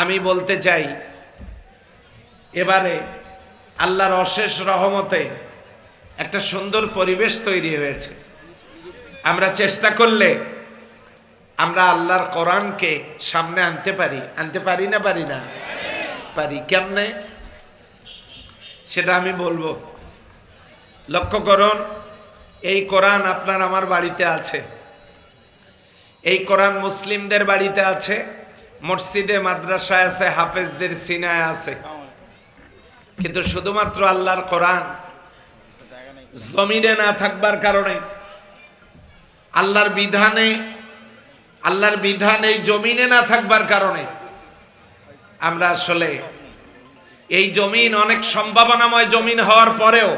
আমি বলতে চাই, এবারে আল্লাহর অশেষ রহমতে একটা সুন্দর পরিবেশ তৈরি হয়েছে। আমরা চেষ্টা করলে আমরা আল্লাহর কোরআনকে সামনে আনতে পারি। আনতে পারি না পারি না? পারি। কেমনে? সেটা আমি বলব। লক্ষ্য করুন, এই কোরআন আপনার আমার বাড়িতে আছে। এই কোরআন মুসলিমদের বাড়িতে আছে। মসজিদে, মাদ্রাসায় আছে, হাফেজদের সিনায় আছে। কিন্তু শুধুমাত্র আল্লাহর কোরআন জমিনে না থাকবার কারণে আল্লাহর বিধানে, আল্লাহর বিধান এই জমিনে না থাকবার কারণে আমরা আসলে এই জমিন অনেক সম্ভাবনাময় জমিন হওয়ার পরেও,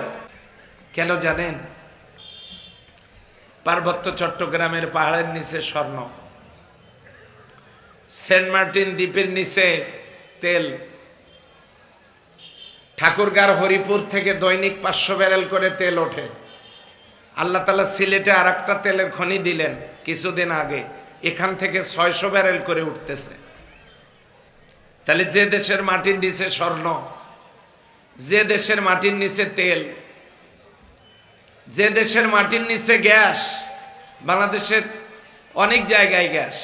কেন জানেন? পার্বত্য চট্টগ্রামের পাহাড়ের নিচে স্বর্ণ। সেন্ট মার্টিন দ্বীপের নিচে তেল। ঠাকুরগার হরিপুর থেকে দৈনিক পাঁচশো ব্যারেল করে তেল ওঠে। আল্লাহ তালা সিলেটে আর একটা তেলের খনি দিলেন কিছুদিন আগে। এখান থেকে ছয়শো ব্যারেল করে উঠতেছে। তাহলে যে দেশের মাটির নিচে স্বর্ণ, যে দেশের মাটির নিচে তেল, যে দেশের মাটির নিচে গ্যাস, বাংলাদেশের অনেক জায়গায় গ্যাস।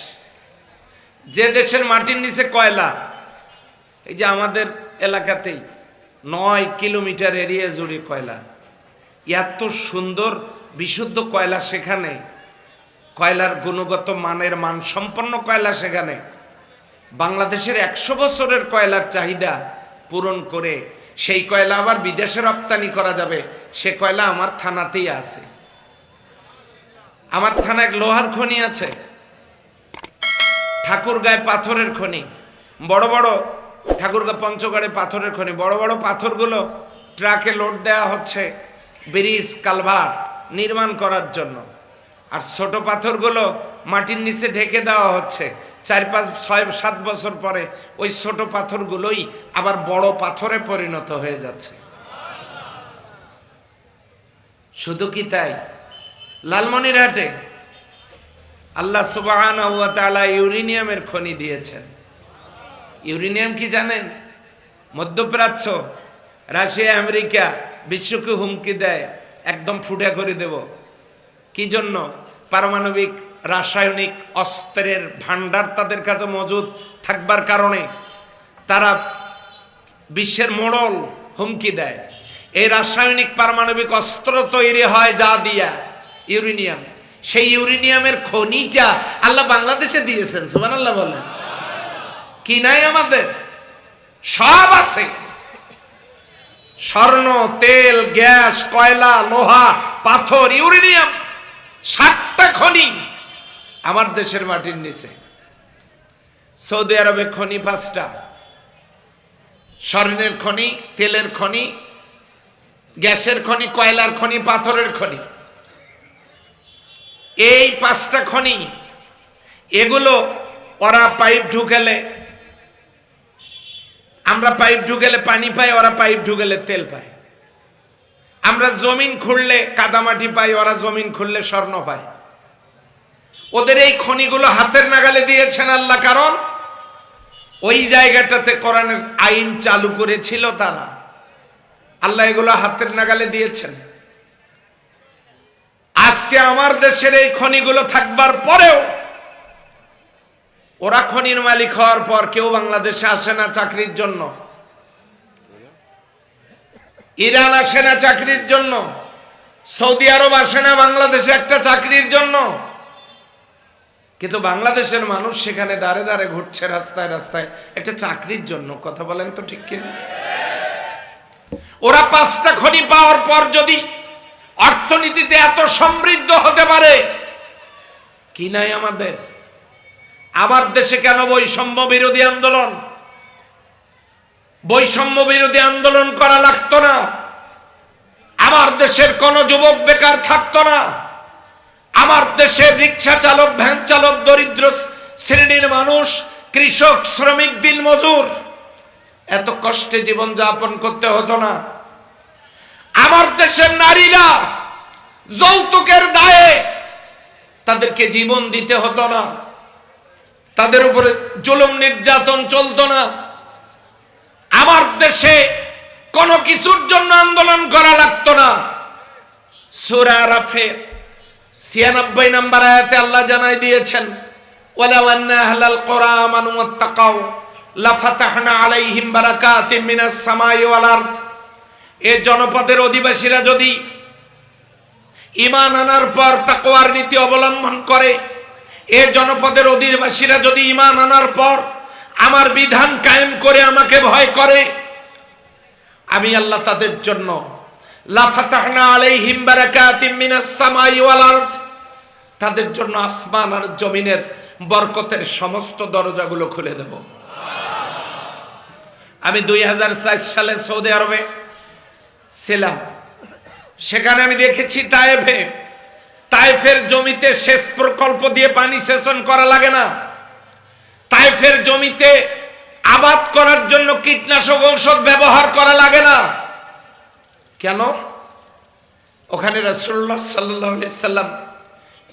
যে দেশের মাটির নিচে কয়লা, এই যে আমাদের এলাকাতেই নয় কিলোমিটার এরিয়া জুড়ে কয়লা। এত সুন্দর, বিশুদ্ধ কয়লা সেখানে। কয়লার গুণগত মানের মানসম্পন্ন কয়লা সেখানে। বাংলাদেশের একশো বছরের কয়লার চাহিদা পূরণ করে সেই কয়লা আবার বিদেশে রপ্তানি করা যাবে, সে কয়লা আমার থানাতেই আছে। আমার থানায় লোহার খনি আছে। ঠাকুরগাঁয় পাথরের খনি। বড় বড় ঠাকুরগাঁ পঞ্চগড়ে পাথরের খনি। বড় বড় পাথরগুলো ট্রাকে লোড দেওয়া হচ্ছে ব্রিজ, কালভার্ট নির্মাণ করার জন্য। আর ছোট পাথরগুলো মাটির নিচে ঢেকে দেওয়া হচ্ছে। চার পাঁচ, ছয়, সাত বছর পরে ওই ছোট পাথরগুলোই আবার বড় পাথরে পরিণত হয়ে যাচ্ছে। শুধু কি তাই? লালমনিরহাটে আল্লাহ সুবাহান ইউরেনিয়ামের খনি দিয়েছেন। ইউরেনিয়াম কি জানেন? মধ্যপ্রাচ্য, রাশিয়া, আমেরিকা বিশ্বকে হুমকি দেয়, একদম ফুটা করে দেব। কি জন্য? পারমাণবিক, রাসায়নিক অস্ত্রের ভান্ডার তাদের কাছে মজুদ থাকবার কারণে তারা বিশ্বের মোড়ল হুমকি দেয়। এই রাসায়নিক পারমাণবিক অস্ত্র তৈরি হয় যা দিয়া ইউরেনিয়াম। সেই ইউরেনিয়ামের খনিটা আল্লাহ বাংলাদেশে দিয়েছেন সুমান আল্লাহ বলেন। কি নাই আমাদের? সব আছে। স্বর্ণ, তেল, গ্যাস, কয়লা, লোহা, পাথর, ইউরেনিয়াম, সাতটা খনি আমার দেশের মাটির নিচে। সৌদি আরবে খনি পাঁচটা। স্বর্ণের খনি, তেলের খনি, গ্যাসের খনি, কয়লার খনি, পাথরের খনি। এই পাঁচটা খনি, এগুলো ওরা পাইপ ঢুকেলে, আমরা পাইপ ঢুকেলে পানি পাই, ওরা পাইপ ঢুকেলে তেল পায়। আমরা জমিন খুঁড়লে কাদামাটি পাই, ওরা জমিন খুললে স্বর্ণ পায়। ওদের এই খনিগুলো হাতের নাগালে দিয়েছেন আল্লাহ, কারণ ওই জায়গাটাতে কোরআনের আইন চালু করেছিল তারা। আল্লাহ এগুলো হাতের নাগালে দিয়েছেন। আজকে আমার দেশের এই খনিগুলো থাকবার পরেও ওরা খনির মালিক হওয়ার পর কেউ বাংলাদেশে আসে না চাকরির জন্য। ইরান আসে না চাকরির জন্য। সৌদি আরব আসে না বাংলাদেশে একটা চাকরির জন্য। কিন্তু বাংলাদেশের মানুষ সেখানে দাঁড়ে দাঁড়ে ঘুরছে রাস্তায় রাস্তায়, একটা চাকরির জন্য। কথা বলেন তো ঠিক কিনা? ওরা পাঁচটা খনি পাওয়ার পর যদি অর্থনীতিতে এত সমৃদ্ধ হতে পারে? কি নাই আমাদের? আমার দেশে কেন বৈষম্য বিরোধী আন্দোলন? বৈষম্য বিরোধী আন্দোলন করা লাগতো না। আমার দেশের কোন যুবক বেকার থাকতো না। আমার দেশের রিক্সা চালক, ভ্যান চালক, দরিদ্র শ্রেণির মানুষ, কৃষক, শ্রমিক দিন মজুর এত কষ্টে জীবন যাপন করতে হতো না। আমার দেশের নারীরা যৌতুকের দায়ে তাদেরকে জীবন দিতে হতো না। তাদের উপরে জুলুম নির্যাতন চলতো না। আমার দেশে কোনো কিছুর জন্য আন্দোলন করা লাগতো না। সুরা আরাফের ছিয়ানব্বই নম্বর আয়াতে আল্লাহ জানাই দিয়েছেন, ওয়ালাউ আন্না আহলাল কোরআ আমানু ওয়াত্তাকাউ, লাফাতাহনা আলাইহিম বারাকাতিম মিনাস সামাই ওয়াল এ জনপদের অধিবাসীরা যদি ইমান আনার পর তাকোয়ার নীতি অবলম্বন করে, এ জনপদের অধিবাসীরা যদি ইমান আনার পর আমার বিধান কায়েম করে আমাকে ভয় করে, আমি আল্লাহ তাদের জন্য তাদের জন্য আসমান আর জমিনের বরকতের সমস্ত দরজাগুলো খুলে দেব। আমি দুই সালে সৌদি আরবে ছিলাম সেখানে আমি দেখেছি তায়েফে। তায়েফের জমিতে সেচ প্রকল্প দিয়ে পানি সেচন করা লাগে না। তায়েফের জমিতে আবাদ করার জন্য কীটনাশক ঔষধ ব্যবহার করা লাগে না। কেন? ওখানে রাসূলুল্লাহ সাল্লাল্লাহু আলাইহি সাল্লাম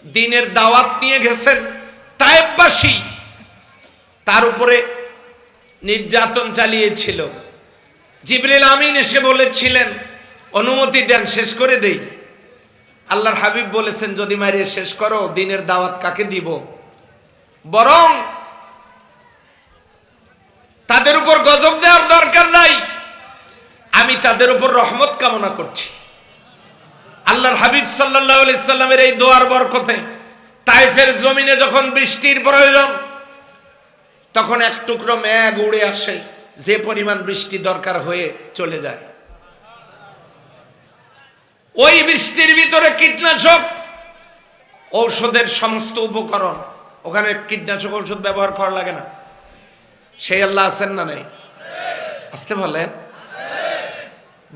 দিনের দাওয়াত নিয়ে গেছেন তায়েববাসী তার উপরে নির্যাতন চালিয়েছিল। জিবরিল আমিন এসে বলেছিলেন অনুমতি দেন, শেষ করে দেই। আল্লাহর হাবিব বলেছেন, যদি মারিয়ে শেষ করো, দিনের দাওয়াত কাকে দিব? বরং তাদের উপর গজব দেওয়ার দরকার নাই। আমি তাদের উপর রহমত কামনা করছি। আল্লাহর হাবিব সাল্লাহ সাল্লামের এই দোয়ার বরকতে তাইফের জমিনে যখন বৃষ্টির প্রয়োজন, তখন এক টুকরো মেঘ উড়ে আসে। যে পরিমাণ বৃষ্টি দরকার হয়ে চলে যায়। ওই বৃষ্টির ভিতরে কীটনাশক ঔষধের সমস্ত উপকরণ। ওখানে কীটনাশক ঔষধ ব্যবহার করা লাগে না। সেই আল্লাহ আছেন না নেই? আসতে বলেন।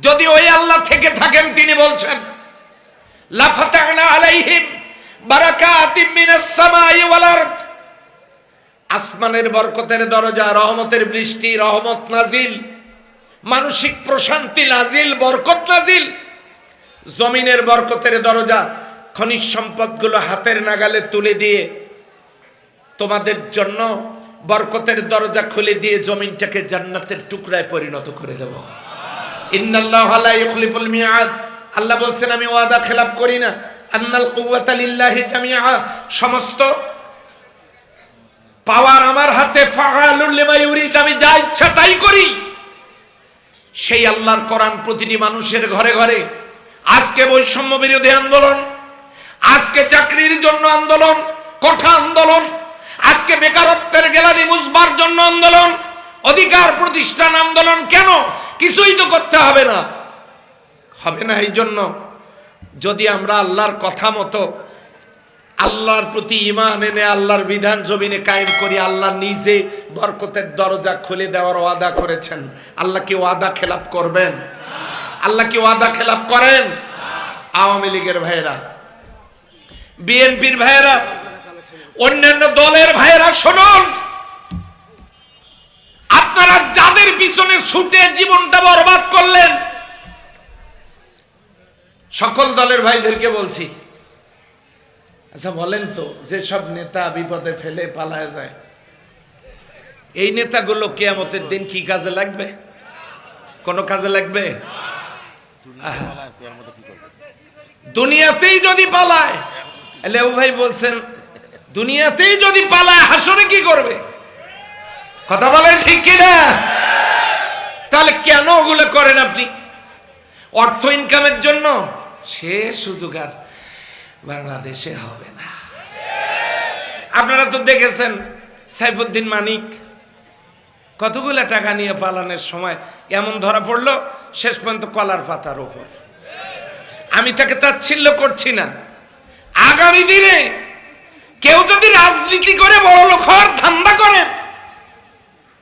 যদি ওই আল্লাহ থেকে থাকেন, তিনি বলছেন মিনাস আসমানের বরকতের দরজা, রহমতের বৃষ্টি, রহমত নাজিল, মানসিক প্রশান্তি নাজিল, বরকত নাজিল। জমিনের বরকতের দরজা খনিজ সম্পদগুলো হাতের নাগালে তুলে দিয়ে তোমাদের জন্য বরকতের দরজা খুলে দিয়ে জমিনটাকে জান্নাতের টুকরায় পরিণত করে দেব। ইন্নাল্লাহ লা মিয়াদ আল্লাহ বলছেন, আমি ওয়াদা খেলাপ করি না। আন্নাল কুওয়াতা লিল্লাহি জামিআ। সমস্ত পাওয়ার আমার হাতে ফাআলুল লিমা ইউরিদ। আমি যা ইচ্ছা তাই করি। সেই আল্লাহর কোরআন প্রতিটি মানুষের ঘরে ঘরে আজকে বৈষম্য বিরোধী আন্দোলন, আজকে চাকরির জন্য আন্দোলন কঠা আন্দোলন, আজকে বেকারত্বের গেলানি মুসবার জন্য আন্দোলন, অধিকার প্রতিষ্ঠান আন্দোলন, কেন? কিছুই তো করতে হবে না। হবে না এই জন্য যদি আমরা আল্লাহর কথা মতো, আল্লাহর প্রতি ইমান এনে আল্লাহর বিধান জমিনে কায়েম করি, আল্লাহ নিজে বরকতের দরজা খুলে দেওয়ার ওয়াদা করেছেন। আল্লাহ কি ওয়াদা খেলাপ করবেন? আল্লাহ কি ওয়াদা খেলাপ করেন? আওয়ামী লীগের ভাইয়েরা, বিএনপির ভাইয়েরা, অন্যান্য দলের ভাইয়েরা শুনুন। আপনারা যাদের পিছনে ছুটে জীবনটা বরবাদ করলেন, সকল দলের ভাইদেরকে বলছি আচ্ছা বলেন তো যে সব নেতা বিপদে ফেলে পালায় যায়, এই নেতাগুলো কেয়ামতের দিন কি কাজে লাগবে? কোনো কাজে লাগবে। দুনিয়াতেই যদি পালায় লেউ ভাই বলছেন, দুনিয়াতেই যদি পালায়, হাসরে কি করবে? কথা বলেন ঠিক কিনা? তাহলে কেন ওগুলো করেন আপনি? অর্থ ইনকামের জন্য সে সুযোগ আর বাংলাদেশে হবে না। আপনারা তো দেখেছেন, সাইফুদ্দিন মানিক কতগুলো টাকা নিয়ে পালানোর সময় এমন ধরা পড়ল? শেষ পর্যন্ত কলার পাতার ওপর আমি তাকে তাচ্ছিল্য করছি না। আগামী দিনে কেউ যদি রাজনীতি করে বড় লোক হওয়ার ধান্দা করেন,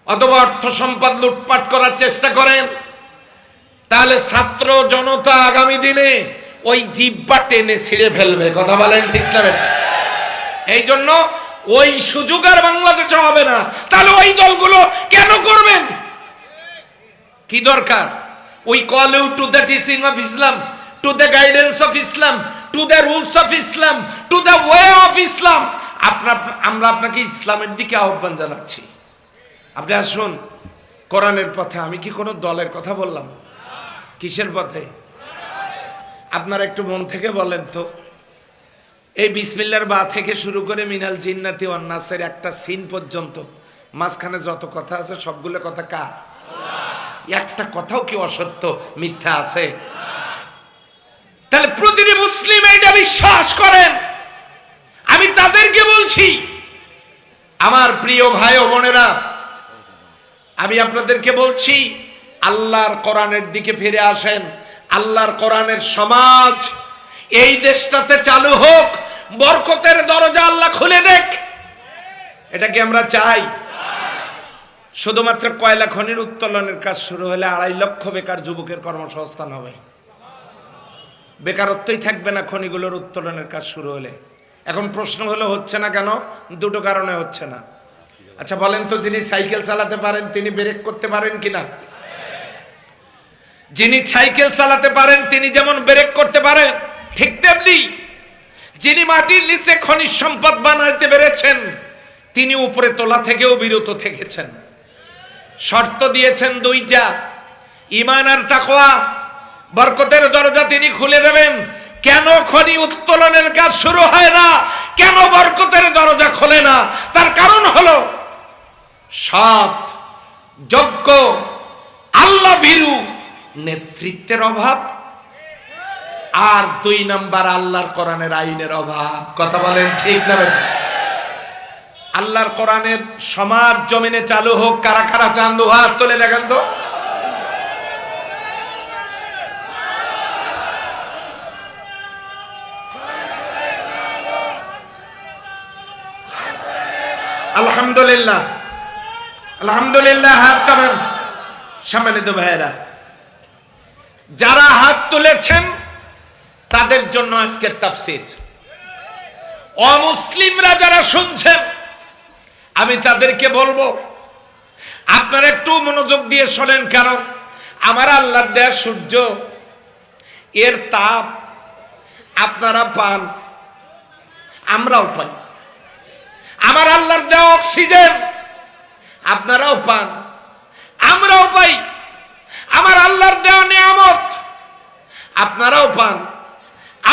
অথবা অর্থ সম্পদ লুটপাট করার চেষ্টা করেন, তাহলে ছাত্র জনতা আগামী দিনে ওই জিব্বা টেনে ছিঁড়ে ফেলবে। কথা বলেন ঠিক না এই জন্য ওই সুযোগ আর বাংলাদেশে হবে না। তাহলে ওই দলগুলো কেন করবেন? কি দরকার? We call you to the teaching of Islam to the guidance of Islam to the rules of Islam to the way of Islam আপনার আমরা আপনাকে ইসলামের দিকে আহ্বান জানাচ্ছি। আপনি আসুন, কোরআনের পথে। আমি কি কোনো দলের কথা বললাম? কিসের পথে? আপনারা একটু মন থেকে বলেন তো। এই বিসমিল্লার বা থেকে শুরু করে মিনাল জিন্নাতি অন্নাসের একটা সিন পর্যন্ত, মাঝখানে যত কথা আছে সবগুলো কথা কার? একটা কথাও কি অসত্য, মিথ্যা আছে? তাহলে প্রতিটি মুসলিম এটা বিশ্বাস করেন। আমি তাদেরকে বলছি, আমার প্রিয় ভাই ও বোনেরা, আমি আপনাদেরকে বলছি, আল্লাহর কোরআনের দিকে ফিরে আসেন। আল্লাহর কোরআনের সমাজ এই দেশটাতে চালু হোক বরকতের দরজা আল্লাহ খুলে দেখ। এটা কি আমরা চাই? শুধুমাত্র কয়লা খনির উত্তোলনের কাজ শুরু হলে আড়াই লক্ষ বেকার যুবকের কর্মসংস্থান হবে। বেকারত্বই থাকবে না খনিগুলোর উত্তোলনের কাজ শুরু হলে। এখন প্রশ্ন হলো, হচ্ছে না কেন? দুটো কারণে হচ্ছে না। আচ্ছা বলেন তো যিনি সাইকেল চালাতে পারেন, তিনি ব্রেক করতে পারেন কিনা? যিনি সাইকেল চালাতে পারেন, তিনি যেমন ব্রেক করতে পারেন, ঠিক তেমনি যিনি মাটির নিচে খনিজ সম্পদ বানাইতে পেরেছেন, তিনি উপরে তোলা থেকেও বিরত থেকেছেন। শর্ত দিয়েছেন দুইটা ইমান আর তাকওয়া। বরকতের দরজা তিনি খুলে দেবেন। কেন খনি উত্তোলনের কাজ শুরু হয় না? কেন বরকতের দরজা খোলে না? তার কারণ হলো, সৎ, যোগ্য আল্লাহ ভীরু নেতৃত্বের অভাব। আর দুই নাম্বার আল্লাহর কোরআনের আইনের অভাব। কথা বলেন ঠিক না? আল্লাহর কোরআনের সমাজ জমিনে চালু হোক, কারা কারা চান্দু হাত তুলে দেখেন তো। আলহামদুলিল্লাহ। আলহামদুলিল্লাহ, হাত সম্মানিত ভাইয়েরা। যারা হাত তুলেছেন তাদের জন্য আজকের তাফসির। অমুসলিমরা যারা শুনছেন, আমি তাদেরকে বলব, আপনারা একটু মনোযোগ দিয়ে শোনেন, কারণ আমার আল্লাহর দেয়া সূর্য, এর তাপ আপনারা পান, আমরাও পাই। আমার আল্লাহর দেওয়া অক্সিজেন আপনারাও পান, আমরাও পাই। আমার আল্লাহর দেওয়া নিয়ামত আপনারাও পান।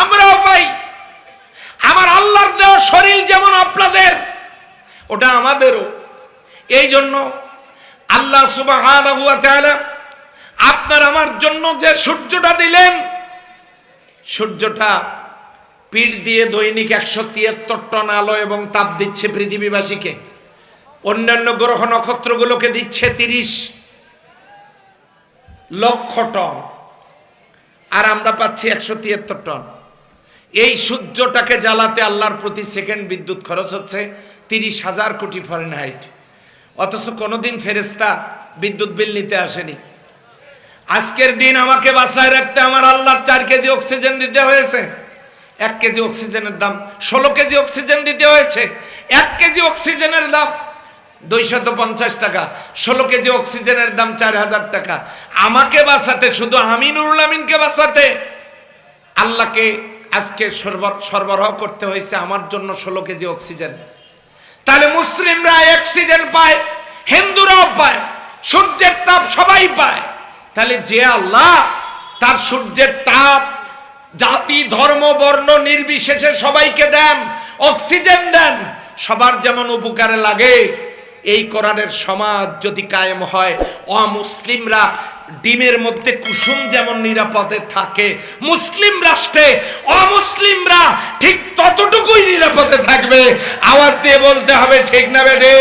আমরাও পাই। আমার আল্লাহর দেওয়া শরীর যেমন আপনাদের, ওটা আমাদেরও। এই জন্য আল্লাহ সুবাহ আপনার আমার জন্য যে সূর্যটা দিলেন, সূর্যটা পিঠ দিয়ে দৈনিক একশো তিয়াত্তর টন আলো এবং তাপ দিচ্ছে পৃথিবীবাসীকে। অন্যান্য গ্রহ নক্ষত্রগুলোকে দিচ্ছে তিরিশ লক্ষ টন। আর আমরা পাচ্ছি একশো তিয়াত্তর টন। এই সূর্যটাকে জ্বালাতে আল্লাহর প্রতি সেকেন্ড বিদ্যুৎ খরচ হচ্ছে তিরিশ হাজার কোটি ফরেনহাইট অথচ কোনোদিন ফেরেস্তা বিদ্যুৎ বিল নিতে আসেনি। আজকের দিন আমাকে বাসায় রাখতে আমার আল্লাহর চার কেজি অক্সিজেন দিতে হয়েছে। এক কেজি অক্সিজেনের দাম ষোলো কেজি অক্সিজেন দিতে হয়েছে। এক কেজি অক্সিজেনের দাম দুইশত পঞ্চাশ টাকা, ষোলো কেজি অক্সিজেনের দাম চার হাজার টাকা। আমাকে বাঁচাতে, শুধু আমিনুল আমিনকে বাঁচাতে, আল্লাহকে আজকে সরবরাহ করতে হয়েছে আমার জন্য ষোলো কেজি অক্সিজেন। তাহলে মুসলিমরা অক্সিজেন পায়, হিন্দুরাও পায়, সূর্যের তাপ সবাই পায়। তাহলে যে আল্লাহ তার সূর্যের তাপ, জাতি, ধর্ম, বর্ণ নির্বিশেষে সবাইকে দেন, অক্সিজেন দেন, সবার যেমন উপকারে লাগে, এই কোরআনের সমাজ যদি কায়েম হয়, অমুসলিমরা ডিমের মধ্যে কুসুম যেমন নিরাপদে থাকে, মুসলিম রাষ্ট্রে অমুসলিমরা ঠিক ততটুকুই নিরাপদে থাকবে। আওয়াজ দিয়ে বলতে হবে, ঠিক না বেটে